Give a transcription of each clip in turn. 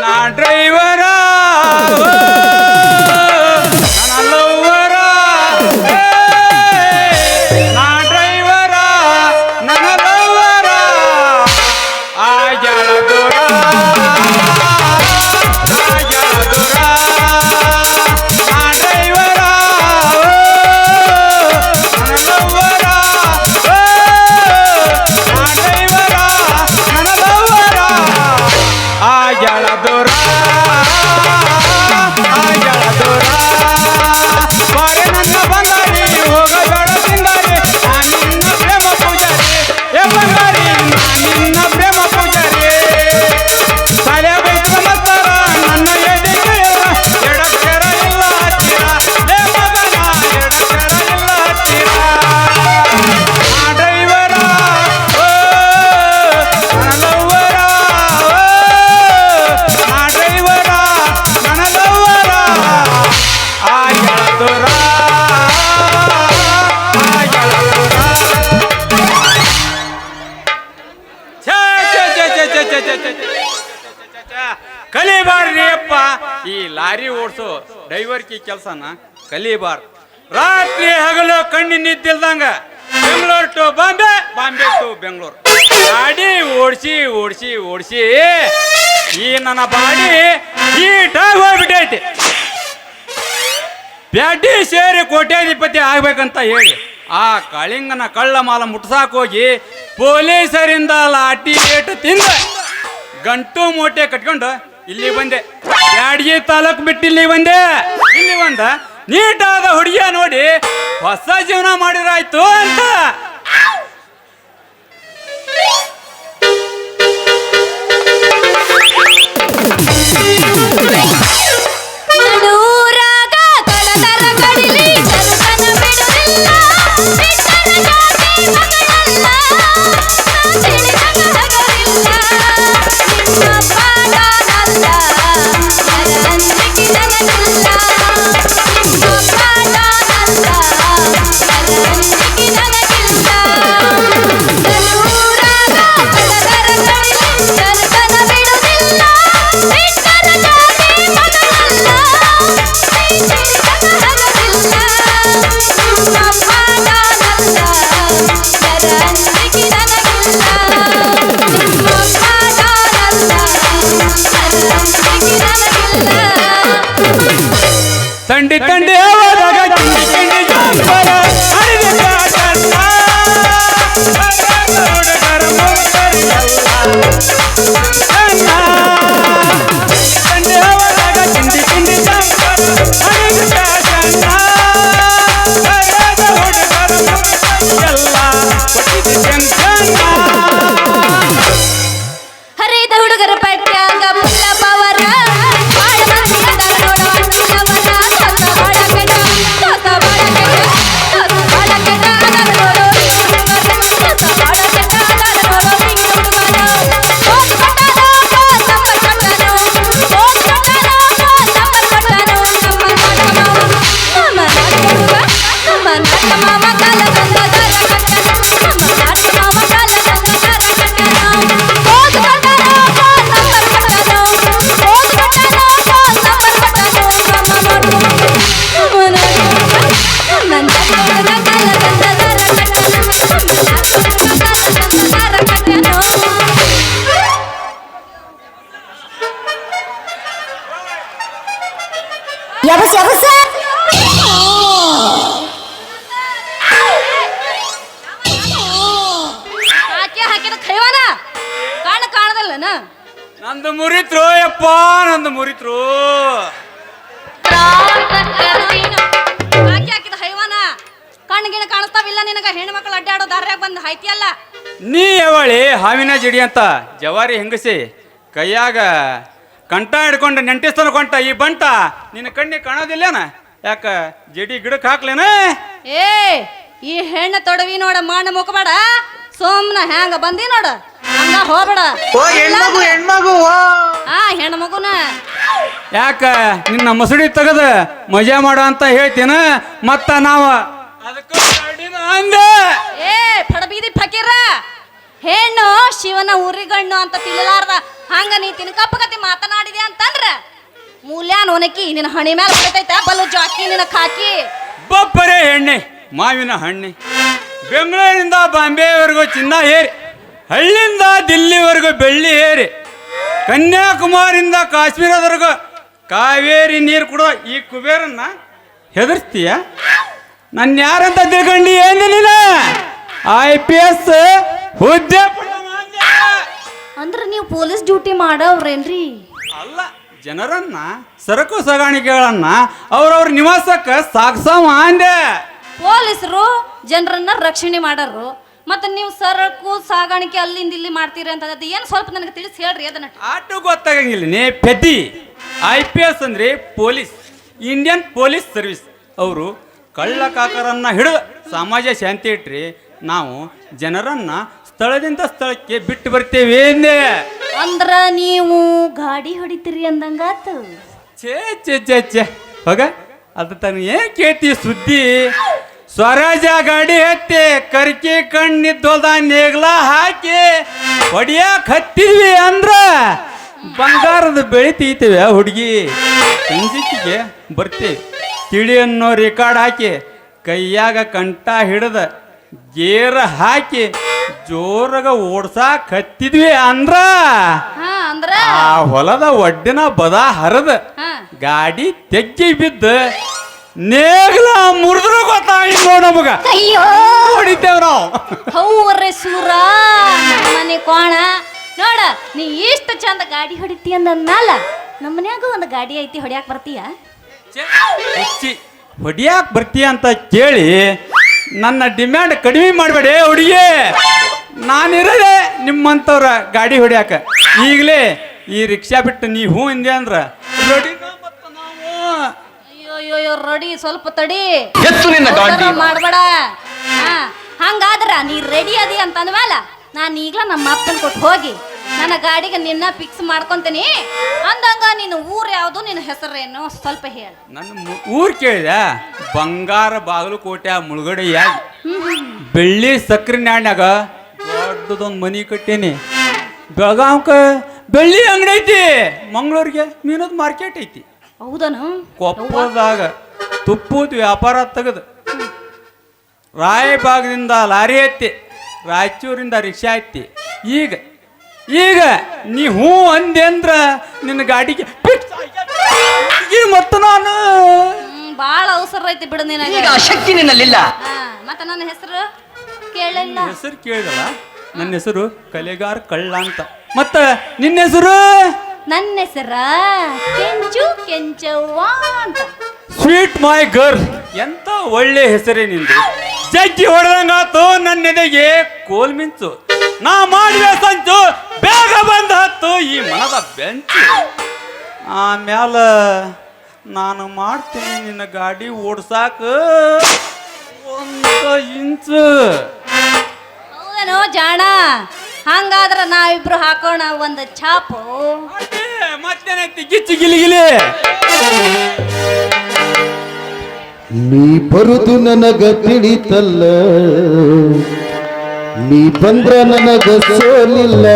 நான் டிரைவர் ಕಲಿಬಾರ್ರಿ ಅಪ್ಪ ಈ ಲಾರಿ ಓಡಿಸೋ ಡ್ರೈವರ್ಕಿ ಕೆಲಸನ? ಕಲಿಬಾರ್ ರಾತ್ರಿ ಹಗಲು ಕಣ್ಣಿನಿದ್ದಿಲ್ದಂಗ ಬೆಂಗಳೂರು ಟು ಬಾಂಬೆ ಬಾಂಬೆ ಟು ಬೆಂಗಳೂರು. ಗಾಡಿ ಓಡಿಸಿ ಓಡಿಸಿ ಓಡಿಸಿ ಈ ನನ್ನ ಬಾಡಿ ಹೀಟಾಗಿ ಹೋಗ್ಬಿಟ್ಟೈತಿ ಬ್ಯಾಟಿ ಸೇರಿ ಕೋಟ್ಯಾಧಿಪತಿ ಆಗ್ಬೇಕಂತ ಹೇಳಿ ಆ ಕಳಿಂಗನ ಕಳ್ಳ ಮಾಲ ಮುಟ್ಸಾಕೋಗಿ ಪೊಲೀಸರಿಂದ ಲಾಟಿ ಏಟು ತಿಂದ. ಗಂಟು ಮೂಟೆ ಕಟ್ಕೊಂಡು ಇಲ್ಲಿ ಬಂದೆ. ಯಾಡಿಗೆ ತಾಲೂಕ್ ಬಿಟ್ಟು ಇಲ್ಲಿ ಬಂದೆ. ಇಲ್ಲಿ ಬಂದ. ನೀಟಾದ ಹುಡುಗಿಯ ನೋಡಿ ಹೊಸ ಜೀವನ ಮಾಡಿರಾಯ್ತು ಅಂತ. la la. ನಂದು ಮುರಿತ್ರು ಯಪ್ಪ ನಂದು ಮುರಿತ್ರು. ಹಾಕಿ ಹಾಕಿದ ಹೈವಾನ. ಕಣ್ಗಿನ ಕಾಣಿಸ್ತಾವಿಲ್ಲ ನಿನಗ ಹೆಣ್ಮಕ್ಳು ಅಡ್ಡಾಡೋ ದಾರ್ಯಾಗ ಬಂದು ಹಾಯ್ತಿಯಲ್ಲ ನೀ ಯಾವಳಿ ಹಾವಿನ ಜಿಡಿ ಅಂತ ಜವಾರಿ ಹೆಂಗಸಿ ಕೈಯಾಗ ಕಂಠ ಹಿಡ್ಕೊಂಡು ನೆಂಟಿಸ್ತಾನ ಕೊಂಟ ಈ ಬಂಟ ನಿನ್ನ ಕಣ್ಣಿಗೆ ಕಾಣೋದಿಲ್ಲೇನ? ಯಾಕ ಜಡಿ ಗಿಡಕ್ಕೆ ಹಾಕ್ಲೇನ? ಏ ಈ ಹೆಣ್ಣ ತೊಡವಿ ನೋಡ ಮಾಡ ಮುಖಬೇಡ. ಸೋಮ್ನ ಹ್ಯಾಂಗ ಬಂದಿ ನೋಡ? ಹಂಗ ಹೋಗ್ಬೇಡ. ಓ ಹೆಣ್ಮಗು ಹೆಣ್ಮಗು ಓ. ಆ ಹೆಣ್ಣ ಮಗುನ ಯಾಕ ನಿನ್ನ ಮಸಡಿ ತೆಗದ ಮಜಾ ಮಾಡು ಅಂತ ಹೇಳ್ತೀನ? ಮತ್ತ ನಾವ ಅಂದೆ. ಏ ಫಡಬೀದಿ ಫಕೀರ. ಹೆಣ್ಣು ಶಿವನ ಉರಿಗಣ್ಣು ಅಂತ ತಿಳಿಲಾರ್ದ ಹಂಗ ನೀ ತಿನ್ಕಪ್ಪಗತಿ ಮಾತನಾಡಿದೆ ಅಂತಂದ್ರ ಮೂಲ್ಯಾನ್ ಒನಕಿ ನಿನ್ನ ಹಣಿ ಮೇಲೆ ಹೊಡಿತೈತ ಬಲು ಜಾಕಿ ನಿನ್ನ ಕಾಕಿ ಬಪ್ಪರೆ ಎಣ್ಣೆ ಮಾವಿನ ಹಣ್ಣೆ. ಬೆಂಗಳೂರಿಂದ ಬಾಂಬೆವರೆಗೂ ಚಿನ್ನ ಏರಿ ಹಳ್ಳಿಯಿಂದ ದಿಲ್ಲಿವರೆಗೂ ಬೆಳ್ಳಿ ಏರಿ ಕನ್ಯಾಕುಮಾರಿಯಿಂದ ಕಾಶ್ಮೀರದವರೆಗೂ ಕಾವೇರಿ ನೀರು ಕೊಡೋ ಈ ಕುಬೇರನ್ನ ಹೆದರ್ಸ್ತೀಯ? ನನ್ನ ಯಾರಂತ ತಿಳ್ಕೊಂಡಿ ಏನು ನೀನು? ಐ ಪಿ ಎಸ್ ಹುದ್ದೆ ಅಂದ್ರೆ. ನೀವು ಪೊಲೀಸ್ ಡ್ಯೂಟಿ ಮಾಡವ್ರೇನ್ರಿ? ಅಲ್ಲ ಜನರನ್ನ ಸರಕು ಸಾಗಾಣಿಕೆಗಳನ್ನ ಅವ್ರವ್ರ ನಿವಾಸಕ್ಕೆ ಸಾಗ್ಸವ ಅಂದೆ. ಪೊಲೀಸರು ಜನರನ್ನ ರಕ್ಷಣೆ ಮಾಡರು ಮತ್ತೆ ನೀವು ಸರಕು ಸಾಗಾಣಿಕೆ ಅಲ್ಲಿಂದ ಇಲ್ಲಿ ಮಾಡ್ತೀರಿ ಅಂತ ಅದು ಏನು ಸ್ವಲ್ಪ ನನಗೆ ತಿಳಿಸಿ ಹೇಳ್ರಿ ಅದನ್ನ. ಆಟು ಗೊತ್ತಾಗಂಗಿಲ್ಲ ನೀ ಪೆದಿ ಐ ಪಿ ಎಸ್ ಅಂದ್ರೆ ಪೊಲೀಸ್ ಇಂಡಿಯನ್ ಪೊಲೀಸ್ ಸರ್ವಿಸ್. ಅವರು ಕಳ್ಳ ಕಾಕರನ್ನ ಹಿಡಿದು ಸಮಾಜ ಶಾಂತಿ ಇಟ್ರಿ ನಾವು ಜನರನ್ನ ಸ್ಥಳದಿಂದ ಸ್ಥಳಕ್ಕೆ ಬಿಟ್ಟು ಬರ್ತೇವೆ ಎಂದೆ ಅಂದ್ರ ನೀವು ಗಾಡಿ ಹೊಡಿತೀರಿ ಅಂದಂಗಾತು. ಛೇ ಛೇ ಛೇ ಛೇ. ಹೋಗ ಅದು ತನ ಏನ್ ಕೇಳ್ತಿ ಸುದ್ದಿ? ಸ್ವರಾಜ ಗಾಡಿ ಹತ್ತಿ ಕರ್ಕಿ ಕಣ್ಣಿದ್ದೋದ ನೇಗ್ಲ ಹಾಕಿ ಹೊಡಿಯಕ್ ಹತ್ತಿದ್ವಿ ಅಂದ್ರ ಬಂಗಾರದ ಬೆಳಿ ಬೆಳಿತೀತಿವೆ ಹುಡುಗಿ. ಸಂಜಿಕಿಗೆ ಬರ್ತಿ. ತಿಳಿ ಅನ್ನೋ ರೆಕಾರ್ಡ್ ಹಾಕಿ ಕೈಯಾಗ ಕಂಠ ಹಿಡ್ದ ಗೇರ ಹಾಕಿ ಜೋರಾಗ ಓಡ್ಸಾಕ್ ಹತ್ತಿದ್ವಿ ಅಂದ್ರ ಆ ಹೊಲದ ಒಡ್ಡಿನ ಬದ ಹರಿದ ಗಾಡಿ ತೆಗ್ಗಿ ಬಿದ್ದ. ನೇಗ್ಲ ಮುರಿದ್ರು ಗೊತ್ತಾಗಿಲ್ಲ ನಮಗ? ಅಯ್ಯೋ! ಹೊಡಿತೇವ್ ನಾವು. ಹೌವ್ರೆ ಸೂರ ಮನೆ ಕೋಣ ನೋಡ ನೀ ಇಷ್ಟು ಚಂದ ಗಾಡಿ ಹೊಡಿತಿ ಅಂದಲ್ಲ ನಮ್ಮ ಮನ್ಯಾಗ ಒಂದು ಗಾಡಿ ಐತಿ ಹೊಡ್ಯಾಕ್ ಬರ್ತೀಯ? ಹೊಡಿಯಾಕ ಬರ್ತೀಯ ಅಂತ ಕೇಳಿ ನನ್ನ ಡಿಮ್ಯಾಂಡ್ ಕಡಿಮೆ ಮಾಡಬೇಡಿ ಹುಡುಗಿ. ನಾನಿರದೆ ನಿಮ್ಮಂಥವ್ರ ಗಾಡಿ ಹೊಡಿಯಾಕ. ಈಗಲೇ ಈ ರಿಕ್ಷಾ ಬಿಟ್ಟು ನೀ ಹೂ ಹಿಂದೆ ಅಂದ್ರೆ. ನಾವು ಅಯ್ಯೋ ರೆಡಿ ಸ್ವಲ್ಪ ತಡಿ. ಎತ್ತು ನಿನ್ನ ಗಾಂಡಿ ಮಾಡಬೇಡ. ಹಂಗಾದ್ರ ನೀ ರೆಡಿ ಅದಿ ಅಂತಂದ್ಮೇಲ ನಾನು ಈಗಲೇ ನಮ್ಮ ಅಪ್ಪನ ಕೊಟ್ಟು ಹೋಗಿ ನನ್ನ ಗಾಡಿಗೆ ನಿನ್ನ ಫಿಕ್ಸ್ ಮಾಡ್ಕೊಂತೀನಿ. ಅಂದಂಗ ನಿನ್ನ ಊರ್ ಯಾವುದು ನಿನ್ನ ಹೆಸರೇನು? ಸ್ವಲ್ಪ ಹೇಳು. ನನ್ನ ಮು- ಊರ್ ಕೇಳಿದ. ಬಂಗಾರ ಬಾಗಲಕೋಟೆ ಮುಳುಗಡೆಯಾಗಿ ಬೆಳ್ಳಿ ಸಕ್ರೆ ನಾಣ್ಯಾಗ ದೊಡ್ಡದೊಂದು ಮನಿ ಕಟ್ಟೇನಿ. ಬೆಳಗಾವ್ಕ ಬೆಳ್ಳಿ ಅಂಗಡಿ ಐತಿ. ಮಂಗಳೂರಿಗೆ ಮೀನದ ಮಾರ್ಕೆಟ್ ಐತಿ. ಹೌದನು? ಕೊಪ್ಪದಾಗ ತುಪ್ಪದ ವ್ಯಾಪಾರ ತೆಗೆದು ರಾಯಬಾಗದಿಂದ ಲಾರಿ ಐತಿ ರಾಯಚೂರಿಂದ ರಿಕ್ಷಾ ಐತಿ ಈಗ ಈಗ ನೀ ಹೂ ಅಂದೆ ಅಂದ್ರ ನಿನ್ನ ಗಾಡಿಗೆ ಆಗ್ಯಾದ. ಮತ್ತು ನಾನು. ಬಾಳ ಅವಸರ ಐತಿ ಬಿಡು ನಿನಗೆ. ಈಗ ಆ ಶಕ್ತಿ ನಿನ್ನಲ್ಲಿಲ್ಲ. ಹಾ ಮತ್ತೆ ನನ್ನ ಹೆಸರು ಕೇಳಿಲ್ಲ. ಹೆಸರು ಕೇಳಿದಲ್ಲ? ನನ್ನ ಹೆಸರು ಕಲೆಗಾರ್ ಕಳ್ಳ ಅಂತ. ಮತ್ತ ನಿನ್ನ ಹೆಸರು? ನನ್ನ ಹೆಸರ ಕೆಂಚು ಕೆಂಚವ್ವ ಅಂತ ಸ್ವೀಟ್ ಮೈ ಗರ್ಲ್ ಎಂತ ಒಳ್ಳೆ ಹೆಸರೇ ನಿಂದು. ಜಗ್ಗಿ ಹೊಡೆದಂಗಾತು ನನ್ನ ಎದೆಗೆ ಕೋಲ್ ಮಿಂಚು. ನಾ ಮಾಡುವೆ ಸಂಚು ಬೇಗ ಬಂದ ಹತ್ತು ಈ ಮನದ ಬೆಂಚು. ಆಮ್ಯಾಲ ನಾನು ಮಾಡ್ತೀನಿ ನಿನ್ನ ಗಾಡಿ ಓಡ್ಸಾಕ ಒಂದು ಇಂಚು. ಹೌದೇನೋ ಜಾಣ? ಹಂಗಾದ್ರ ನಾವಿಬ್ರು ಹಾಕೋಣ ಒಂದು ಛಾಪು. ಮತ್ತೇನೈತಿ ಗಿಚ್ಚಿ ಗಿಲಿಗಿಲಿ ನೀ ಬರುದು ನನಗ ತಿಳಿತಲ್ಲ. ನೀ ಬಂದ್ರ ನನಗ ಸೋಲಿಲ್ಲ.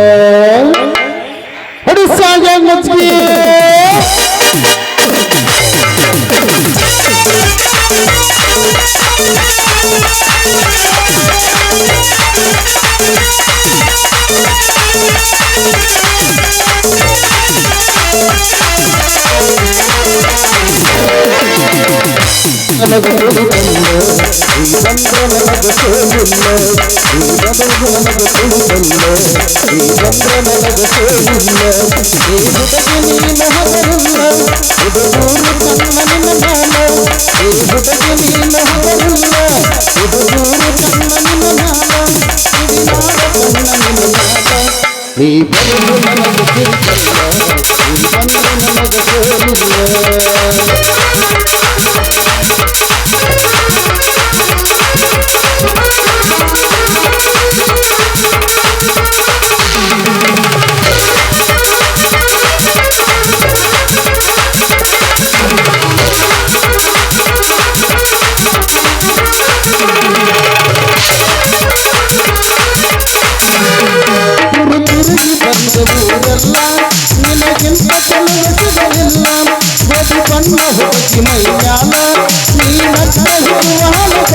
Thank ಮಚ್ಗಿ ನೀ ಬಂದ್ರ ನನಗ ಈ ಬರುದು ನನಗ ನೀ ಬಂದ್ರ ನನಗ ಸೋಲಿಲ್ಲ ನೀ ಹುಡುಗಿ ನೀನು ಹಗರಿಲ್ಲ ಹುಡುಗೂರು ಕಣ್ಣ ನಿನ್ನ ಮ್ಯಾಲ ನೀ ಹುಡುಗಿ ನೀನು ಹಗರಿಲ್ಲ ಮ್ಯಾಲ ನೀ ತಿಳಿತಲ್ಲ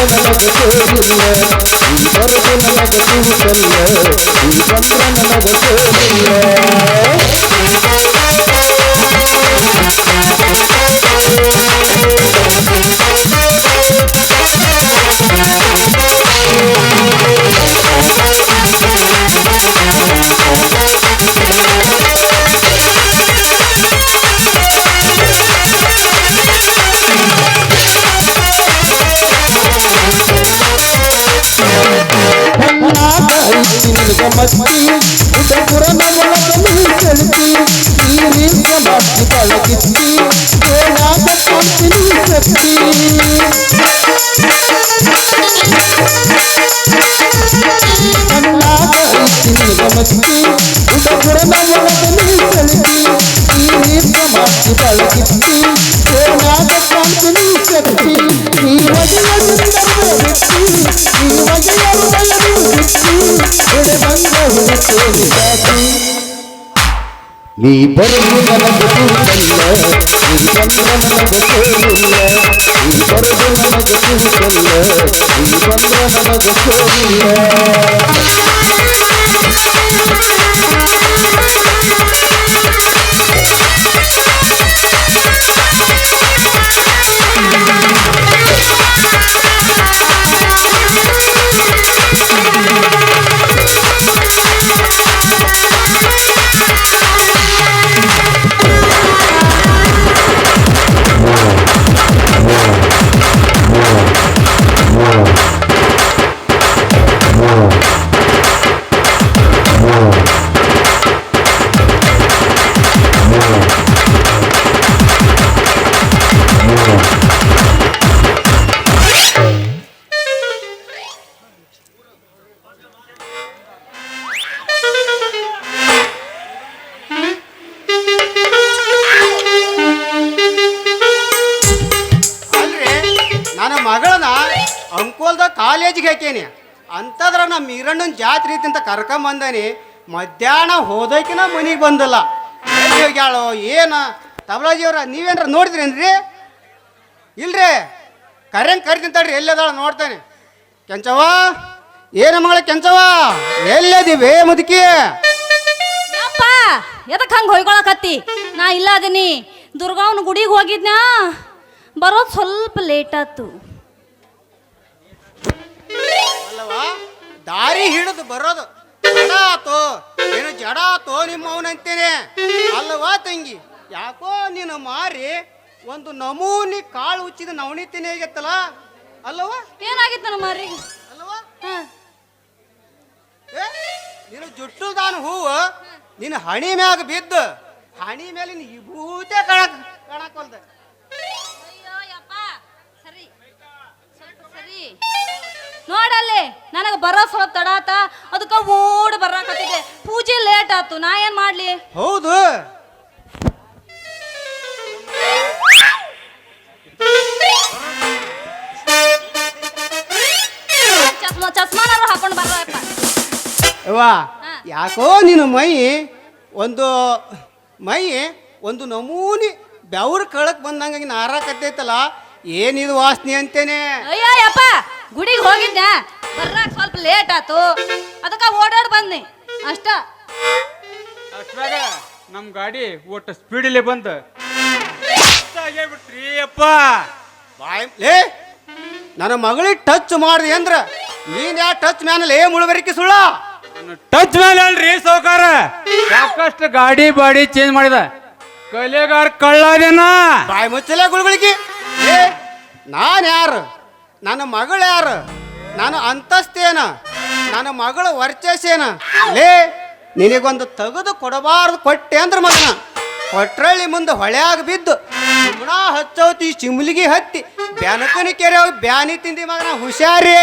ನನಗೆ ಸೇರಿಲ್ಲ ನೀ ಬರಲು ನನಗೆ ತಿಳಿಸಲ್ಲ ನೀ ಬಂದ್ರೆ ನನಗೆ ಸೇರಿಲ್ಲ ಐತಿ ನಿನಗ ನೀ ಬರಲು ನನಗೆ ತಿಳಿಸಲ್ಲ ನೀ ಬಂದ ನನಗೆ ಸೇರಿಲ್ಲ ನೀ ಬರಲು ನನಗೆ ತಿಳಿಸಲ್ಲ ನೀ ಬಂದ ನನಗೆ ಸೇರಿಲ್ಲ ಅಲ್ರಿ ಈರಣ್ಣನ ತಿಂತ ಕರ್ಕೊಂಬಂದಾನಿ ಮಧ್ಯಾಹ್ನ ಹೋದಕಿನ ಮನೆಗೆ ಬಂದಲ್ಲ. ಎಲ್ಲಿ ಹೋಗ್ಯಾಳೋ ಏನ? ತಬಲಾಜಿಯವ್ರ ನೀವೇನ್ರ ನೋಡಿದ್ರೇನ್ರಿ? ಇಲ್ರಿ. ಕರೆಂಗ್ ಕರಿತೀನಿ ತಡ್ರಿ ಎಲ್ಲದಾಳ ನೋಡ್ತಾನೆ. ಕೆಂಚವ್ವ? ಏನ ಮಗಳ ಕೆಂಚವ್ವ? ಎಲ್ಲದಿವೆ ಮುದುಕಿ? ಯಪ್ಪ ಎದಕ್ ಹಂಗೆ ಹೊಯ್ಕೊಳಕತ್ತಿ? ನಾ ಇಲ್ಲ ಅದೀನಿ. ದುರ್ಗಾವನ ಗುಡಿಗೆ ಹೋಗಿದ್ನಾ? ಬರೋದು ಸ್ವಲ್ಪ ಲೇಟ್ ಆತು ಅಲ್ಲವಾ ದಾರಿ ಹಿಡಿದು ಬರೋದು. ಜಡ ಆತೋ ಏನು ಜಡ ಆತೋ ನಿಮ್ಮ ಅವನಂತೇನೆ ಅಲ್ವಾ ತಂಗಿ? ಯಾಕೋ ನೀನು ಮಾರಿ ಒಂದು ನಮೂನಿ ಕಾಳು ಉಚ್ಚಿದ ನವಣಿತೇನೆ ಆಗತ್ತಲ್ಲ ಅಲ್ವಾ ಏನಾಗಿತ್ತು ನನ್ನ ಮಾರಿ? ಅಲ್ವಾ ಹಾಂ. ಏ ನೀನು ಜುಟ್ಟುದಾನ ಹೂವು ನಿನ್ನ ಹಣಿ ಮ್ಯಾಗ ಬಿದ್ದು ಹಣಿ ಮೇಲೆ ನೀನು ವಿಭೂತೆ ಕಾಣಕ್ ಕಾಣಕೊಲ್ದ ನೋಡಲ್ಲಿ ನನಗೆ ಬರೋ ಸ್ವಲ್ಪ ತಡ ಆತ ಅದಕ್ಕೆ ಓಡ್ ಬರಾಕತ್ತಿದ್ದೆ. ಪೂಜೆ ಲೇಟ್ ಆತು ನಾ ಏನ್ ಮಾಡ್ಲಿ? ಹೌದು. ಚಸ್ಮಾ ಹಾಕೊಂಡು ಬರಪ್ಪ ಯಾಕೋ ನಿನ್ನ ಮೈ ಒಂದು ಮೈ ಒಂದು ನಮೂನಿ ಬೆವ್ರ ಕಳಕ್ ಬಂದಂಗ ನಾರಾಕತ್ತೈತಲ್ಲ ಏನಿದು ವಾಸನೆ ಅಂತೇನೆ? ಅಯ್ಯಪ್ಪ ಯಪ್ಪ ಗುಡಿಗೆ ಹೋಗಿದ್ದೆ. ಬರ್ರಾಕ್ ಸ್ವಲ್ಪ ಲೇಟ್ ಆತು ಅದಕ್ಕೆ ಓಡಾಡ್ ಬಂದ್ನಿ. ಅಷ್ಟ. ಅಷ್ಟ್ರಾಗ ನಮ್ಮ ಗಾಡಿ ಒಟ್ಟು ಸ್ಪೀಡಲ್ಲಿ ಬಂದು. ಬಿಟ್ರಿ ಅಪ್ಪ. ಬಾಯ್. ಲೇ ನನ್ನ ಮಗಳಿಗೆ ಟಚ್ ಮಾಡಿದೆ ಅಂದ್ರ ನೀನ್ ಯಾ ಟಚ್ ಮ್ಯಾನಲ್ಲ ಏ ಮುಳುವರಿಕೆ ಸುಳ್ಳ? ಟಚ್ ಮ್ಯಾನ್ ಅಲ್ರಿ ಸೌಕಾರ ಸಾಕಷ್ಟು ಗಾಡಿ ಬಾಡಿ ಚೇಂಜ್ ಮಾಡಿದ? ಕಲೆಗಾರ ಕಳ್ಳಾದೇನಾ ಬಾಯ್ ಮುಚ್ಚಲೇ ಗುಳುಗಳಿಗೆ. ಏ ನಾನು ಯಾರು? ನನ್ನ ಮಗಳು ಯಾರು? ನಾನು ಅಂತಸ್ತೇನ? ನನ್ನ ಮಗಳು ವರ್ಚಸ್ಸೇನ? ಲೇ ನಿನಗೊಂದು ತೆಗೆದು ಕೊಡಬಾರ್ದು ಕೊಟ್ಟೆ ಅಂದ್ರೆ ಮಗನ. ಕೊಟ್ರಳ್ಳಿ ಮುಂದೆ ಹೊಳ್ಯಾಗ ಬಿದ್ದು ಸುಮ್ಮನ ಹಚ್ಚೋತಿ ಚಿಮ್ಲಿಗಿ ಹತ್ತಿ ಬ್ಯಾನಕನ ಕೆರೆ ಹೋಗಿ ಬ್ಯಾನಿ ತಿಂದಿ ಮಗನ ಹುಷಾರಿ.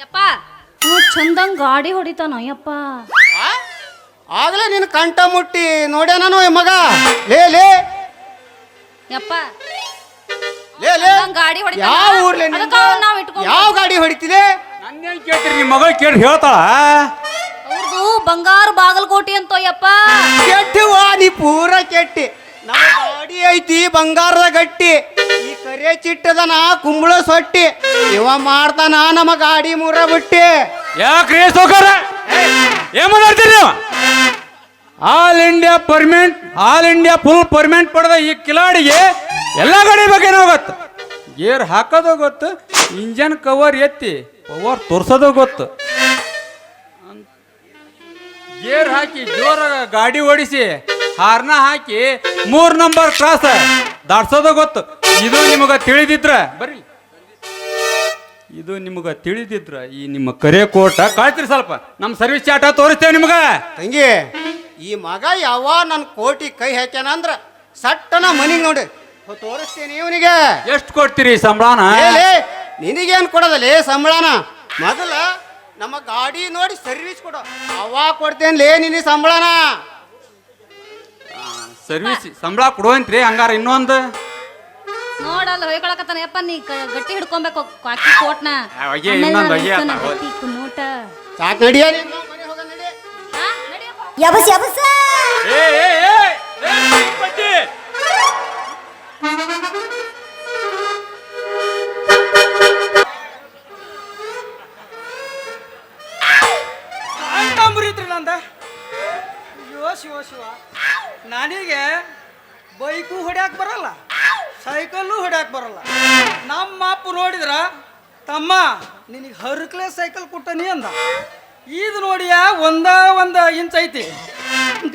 ಯಪ್ಪ ಚಂದಂಗ್ ಗಾಡಿ ಹೊಡಿತಾನ ಯಪ್ಪ. ಆ? ಆಗ್ಲೇ ನಿನ್ನ ಕಂಠ ಮುಟ್ಟಿ ನೋಡ್ಯಾನೋ ಈ ಮಗ? ಲೇ ಲೇ. ಯಪ್ಪ ಗಾಡಿ ಹೊಡಿತಾನ? ಯಾವ ಊರ್ಲೆ ನಿಂದು? ಅದಕ್ಕ ಅವ್ನ್ ನಾವ್ ಇಟ್ಕೊಂಡ್ ಯಾವ ಗಾಡಿ ಹೊಡಿತಿದೆ ನನ್ನೇನ್ ಕೇಳ್ತೀರಿ ನಿಮ್ಮ ಮಗಳು ಕೇಳಿ ಹೇಳ್ತಾಳ? ಅವ್ರದು ಬಂಗಾರ ಬಾಗಲಕೋಟೆ ಅಂತ ಕೆಟ್ಟ ಕೆಟ್ಟಿವಾ ನೀ ಪೂರ ಕೆಟ್ಟಿ. ನಮ್ಮ ಗಾಡಿ ಐತಿ ಬಂಗಾರದ ಗಟ್ಟಿ. ಈ ಕರೆ ಚಿಟ್ಟದನ ಕುಂಬಳ ಸೊಟ್ಟಿ. ಇವ ಮಾಡ್ತಾನ ನಮ್ಮ ಗಾಡಿ ಮುರ ಬಿಟ್ಟಿ. ಯಾಕ್ರಿ ಸೋಕರ ಏನ್ ಮಾತಾಡ್ತೀರಿ ನೀವು? All India permit all India full permit ಪಡೆದ ಈ ಕಿಲಾಡಿಗೆ ಎಲ್ಲ ಗಾಡಿ ಬಗ್ಗೆ ಗೊತ್ತು. ಗೇರ್ ಹಾಕೋದು ಗೊತ್ತು, ಇಂಜನ್ ಕವರ್ ಎತ್ತಿ ಪವರ್ ತೋರ್ಸೋದು ಗೊತ್ತು. ಗೇರ್ ಹಾಕಿ ಜೋರ ಗಾಡಿ ಓಡಿಸಿ ಹಾರ್ನ ಹಾಕಿ ಮೂರ್ ನಂಬರ್ ಕ್ರಾಸ್ ದಾಟ್ಸೋದು ಗೊತ್ತು. ಇದು ನಿಮಗ ತಿಳಿದಿದ್ರ, ಬರ್ರಿ. ಇದು ನಿಮಗ ತಿಳಿದಿದ್ರ ಈ ನಿಮ್ಮ ಕರೆ ಕೋಟ ಕಾಯ್ತಿರಿ ಸ್ವಲ್ಪ. ನಮ್ಮ ಸರ್ವಿಸ್ ಚಾಟ ತೋರಿಸ್ತೇವೆ ನಿಮಗ. ತಂಗಿ, ಈ ಮಗ ಯಾವ ನನ್ನ ಕೋಟಿ ಕೈ ಹಾಕ್ಯಾನ ಅಂದ್ರ ಸಟ್ಟನ ಮನಿಗ್ ನೋಡಿ. ತೋರಿಸ್ತೀನಿ ಇವನಿಗೆ ಎಷ್ಟು ಕೊಡ್ತೀರಿ ಸಂಬಳನ ಏಲೇ ನಿನಗೇನು ಕೊಡೋದಲ್ಲಿ ಸಂಬಳನ ಮೊದಲ ನಮ್ಮ ಗಾಡಿ ನೋಡಿ ಸರ್ವಿಸ್ ಕೊಡು ಅವಾಗ ಕೊಡ್ತೇನೆ ಲೇ ನಿನ್ನ ಸಂಬಳನ ಸರ್ವಿಸ್ ಸಂಬಳ ಕೊಡುವಂತ್ರಿ ಹಂಗಾರ ಇನ್ನೊಂದು ನೋಡಲ್ಲ ಹೊಯ್ಕೊಳಕತ್ತಾನ ಯಪ್ಪ ನೀ ಕ- ಗಟ್ಟಿ ಹಿಡ್ಕೊಬೇಕು ಕಾಕಿ ಕೋಟ್ನ ಆ, ಆಮೇಲ್ ಇನ್ನೊಂದ್ ಹೋಯ್. ಗಟ್ಟಿ ಕುನ್ನೂಟ. ಸಾಕು ನಡಿಯ ಹೋಗ. ಯಬಸ್ ಯಬಸ್ ಏ ಏ ಏ ಏ, ಪಟ್ಟಿ. ನಂದ. ಅಯ್ಯೋ ಶಿವ ಶಿವ. ನನಗೆ ಬೈಕು ಹೊಡ್ಯಾಕ ಬರಲ್ಲ, ಸೈಕಲ್ಲು ಹೊಡ್ಯಾಕ ಬರಲ್ಲ. ನಮ್ಮ ಅಪ್ಪ ನೋಡಿದ್ರ, ತಮ್ಮ, ನಿನಗೆ ಹರ್ಕ್ಲೆ ಸೈಕಲ್ ಕೊಟ್ಟನಿ ಅಂದ. ಇದು ನೋಡಿಯ ಒಂದ ಒಂದ ಇಂಚ್ ಐತಿ.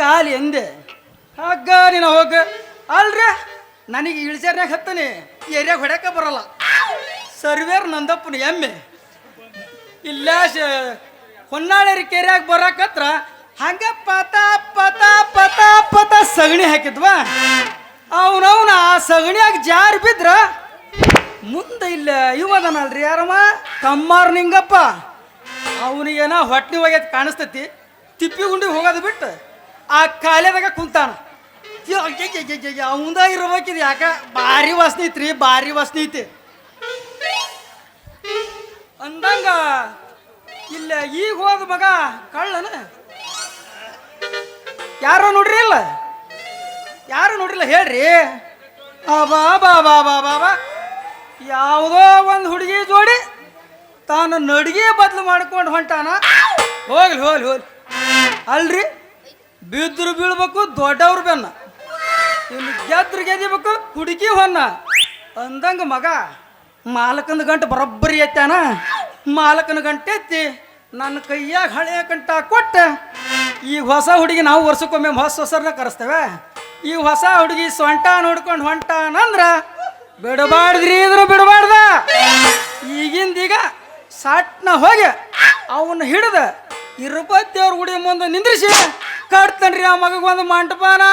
ಗಾಲಿ ಎಂದೆ ಹಗ್ಗ ನೀನು ಹೋಗ. ಅಲ್ರಿ? ನನಗೆ ಇಳಿಚಾರ್ನಾಗ ಹತ್ತನೆ ಏರಿಯಾಗ ಹೊಡ್ಯಾಕ ಬರಲ್ಲ. ಸರ್ವೇರ್ ನಂದಪ್ಪನ ಎಮ್ಮೆ. ಇಲ್ಲ ಶ- ಹೊನ್ನಾಳಿ ಕೆರ್ಯಾಗ ಬರಕತ್ರ ಹಂಗ ಪತ ಪತ ಪತ ಪತ ಸಗಣಿ ಹಾಕಿದ್ವಾ. ಅವನವನ ಆ ಸಗಣಿಯಾಗ ಜಾರ್ ಬಿದ್ರ ಮುಂದೆ ಇಲ್ಲ ಇವದನಲ್ರಿ ಯಾರಮ್ಮ ಕಮ್ಮಾರ್ ನಿಂಗಪ್ಪ. ಅವನಿಗೇನ ಹೊಟ್ಟೆ ಹೋಗ್ಯದ ಕಾಣಿಸ್ತತಿ, ತಿಪ್ಪಿ ಗುಂಡಿಗೆ ಹೋಗೋದು ಬಿಟ್ಟು ಆ ಕಾಲೇದಾಗ ಕುಂತಾನ. ಅವಂದ ಇರ್ಬೇಕಿದ್ ಯಾಕ? ಭಾರಿ ವಾಸನೆ ಐತ್ರಿ, ಭಾರಿ ವಾಸನೆ ಐತಿ. ಅಂದಂಗ ಇಲ್ಲ ಈಗ ಹೋದ ಮಗ ಕಳ್ಳನ? ಯಾರೋ ನೋಡ್ರಿ ಇಲ್ಲ? ಯಾರು ನೋಡ್ರಿಲ್ಲ ಹೇಳ್ರಿ. ಬಾ ಬಾ ಬಾ ಬಾ ಬಾ. ಯಾವುದೋ ಒಂದು ಹುಡುಗಿ ಜೋಡಿ ತಾನು ನಡಿಗೆ ಬದಲು ಮಾಡ್ಕೊಂಡು ಹೊಂಟಾನ. ಹೋಗ್ಲಿ ಹೋಗ್ಲಿ ಹೋಗ್ಲಿ. ಅಲ್ರಿ? ಬಿದ್ರು ಬೀಳ್ಬೇಕು, ದೊಡ್ಡವ್ರ ಬೆನ್ನ. ಇನ್ನು ಗೆದ್ರ ಗೆದಿಬೇಕು ಹುಡುಗಿ ಹೊನ್ನ. ಅಂದಂಗ ಮಗ, ಮಾಲಕನ ಗಂಟೆ ಬರೋಬ್ಬರಿ ಎತ್ತಾನ ಮಾಲಕನ ಗಂಟೆ ಎತ್ತಿ ನನ್ನ ಕೈಯಾಗ ಹಳೆಯ ಕಂಟ ಕೊಟ್ಟ. ಈ ಹೊಸ ಹುಡುಗಿ ನಾವು ವರ್ಷಕ್ಕೊಮ್ಮೆ ಹೊಸ ಹೊಸರನ್ನ ಕರೆಸ್ತೇವೆ. ಈ ಹೊಸ ಹುಡುಗಿ ಸೊಂಟ ನೋಡ್ಕೊಂಡು ಹೊಂಟಾನಂದ್ರ ಬಿಡಬಾರ್ದ್ರಿ ಇದ್ರು ಬಿಡಬಾರ್ದ. ಈಗಿಂದೀಗ ಸಾಟ್ನ ಹೋಗಿ ಅವನ್ನ ಹಿಡಿದ ಇರುಪತ್ತಿಯವ್ರ ಗುಡಿ ಮುಂದೆ ನಿಂದ್ರಿಸಿ, ಕಟ್ತನ್ರಿ ಆ ಮಗ ಒಂದು ಮಂಟಪಾನ.